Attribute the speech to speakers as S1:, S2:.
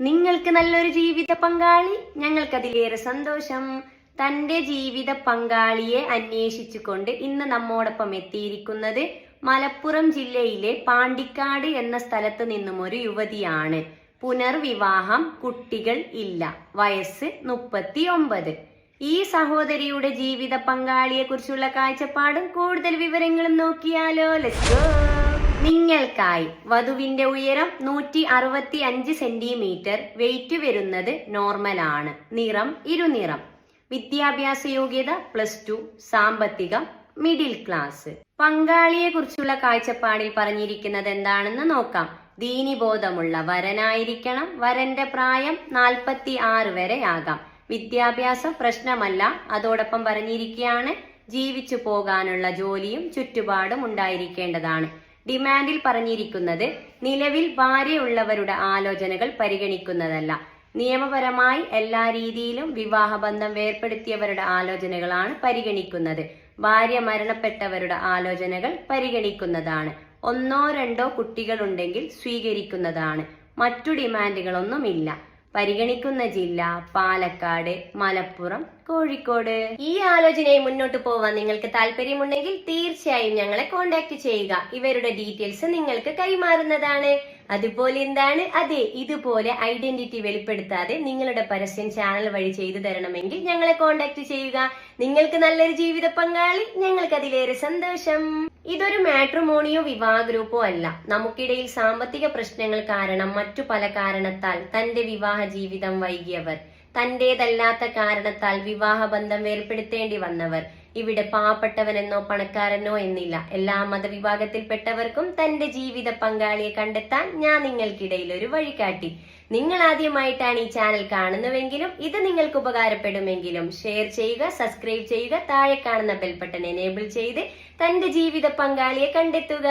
S1: നിങ്ങൾക്ക് നല്ലൊരു ജീവിത പങ്കാളി ഞങ്ങൾക്കതിലേറെ സന്തോഷം. തന്റെ ജീവിത പങ്കാളിയെ അന്വേഷിച്ചുകൊണ്ട് ഇന്ന് നമ്മോടൊപ്പം എത്തിയിരിക്കുന്നത് മലപ്പുറം ജില്ലയിലെ പാണ്ടിക്കാട് എന്ന സ്ഥലത്ത് നിന്നും ഒരു യുവതിയാണ്. പുനർവിവാഹം കുട്ടികൾ ഇല്ല. വയസ്സ് മുപ്പത്തി ഒമ്പത് ഈ സഹോദരിയുടെ ജീവിത പങ്കാളിയെ കുറിച്ചുള്ള കാഴ്ചപ്പാടും കൂടുതൽ വിവരങ്ങളും നോക്കിയാലോ. ലെറ്റ്സ് ഗോ നിങ്ങൾക്കായി വധുവിന്റെ ഉയരം നൂറ്റി അറുപത്തി അഞ്ച് സെന്റിമീറ്റർ. വെയിറ്റ് വരുന്നത് നോർമൽ ആണ്. നിറം ഇരുനിറം. വിദ്യാഭ്യാസ യോഗ്യത പ്ലസ് ടു സാമ്പത്തികം മിഡിൽ ക്ലാസ് പങ്കാളിയെ കുറിച്ചുള്ള കാഴ്ചപ്പാടിൽ പറഞ്ഞിരിക്കുന്നത് എന്താണെന്ന് നോക്കാം. ദീനിബോധമുള്ള വരനായിരിക്കണം. വരന്റെ പ്രായം നാൽപ്പത്തി ആറ് വരെ ആകാം. വിദ്യാഭ്യാസം പ്രശ്നമല്ല. അതോടൊപ്പം പറഞ്ഞിരിക്കുകയാണ് ജീവിച്ചു പോകാനുള്ള ജോലിയും ചുറ്റുപാടും ഉണ്ടായിരിക്കേണ്ടതാണ്. ഡിമാൻഡിൽ പറഞ്ഞിരിക്കുന്നത് നിലവിൽ ഭാര്യയുള്ളവരുടെ ആലോചനകൾ പരിഗണിക്കുന്നതല്ല. നിയമപരമായി എല്ലാ രീതിയിലും വിവാഹബന്ധം വേർപ്പെടുത്തിയവരുടെ ആലോചനകളാണ് പരിഗണിക്കുന്നത്. ഭാര്യ മരണപ്പെട്ടവരുടെ ആലോചനകൾ പരിഗണിക്കുന്നതാണ്. ഒന്നോ രണ്ടോ കുട്ടികളുണ്ടെങ്കിൽ സ്വീകരിക്കുന്നതാണ്. മറ്റു ഡിമാൻഡുകളൊന്നുമില്ല. പരിഗണിക്കുന്ന ജില്ല പാലക്കാട് മലപ്പുറം കോഴിക്കോട്. ഈ ആലോചനയെ മുന്നോട്ട് പോവാൻ നിങ്ങൾക്ക് താല്പര്യമുണ്ടെങ്കിൽ തീർച്ചയായും ഞങ്ങളെ കോൺടാക്ട് ചെയ്യുക. ഇവരുടെ ഡീറ്റെയിൽസ് നിങ്ങൾക്ക് കൈമാറുന്നതാണ്. അതുപോലെ എന്താണ്? അതെ ഇതുപോലെ ഐഡന്റിറ്റി വെളിപ്പെടുത്താതെ നിങ്ങളുടെ പരസ്യം ചാനൽ വഴി ചെയ്തു തരണമെങ്കിൽ ഞങ്ങളെ കോൺടാക്ട് ചെയ്യുക. നിങ്ങൾക്ക് നല്ലൊരു ജീവിത പങ്കാളി ഞങ്ങൾക്ക് അതിലേറെ സന്തോഷം. ഇതൊരു മാട്രിമോണിയോ വിവാഹ ഗ്രൂപ്പോ അല്ല. നമുക്കിടയിൽ സാമ്പത്തിക പ്രശ്നങ്ങൾ കാരണം മറ്റു പല കാരണത്താൽ തന്റെ വിവാഹ ജീവിതം വൈകിയവർ. തന്റേതല്ലാത്ത കാരണത്താൽ വിവാഹബന്ധം വേർപ്പെടുത്തേണ്ടി വന്നവർ. ഇവിടെ പാവപ്പെട്ടവനെന്നോ പണക്കാരനോ എന്നില്ല. എല്ലാ മതവിഭാഗത്തിൽപ്പെട്ടവർക്കും തന്റെ ജീവിത പങ്കാളിയെ കണ്ടെത്താൻ ഞാൻ നിങ്ങൾക്കിടയിൽ ഒരു വഴികാട്ടി. നിങ്ങൾ ആദ്യമായിട്ടാണ് ഈ ചാനൽ കാണുന്നുവെങ്കിലും ഇത് നിങ്ങൾക്ക് ഉപകാരപ്പെടുമെങ്കിലും ഷെയർ ചെയ്യുക സബ്സ്ക്രൈബ് ചെയ്യുക താഴെ കാണുന്ന ബെൽബട്ടൺ എനേബിൾ ചെയ്ത് തന്റെ ജീവിത പങ്കാളിയെ കണ്ടെത്തുക.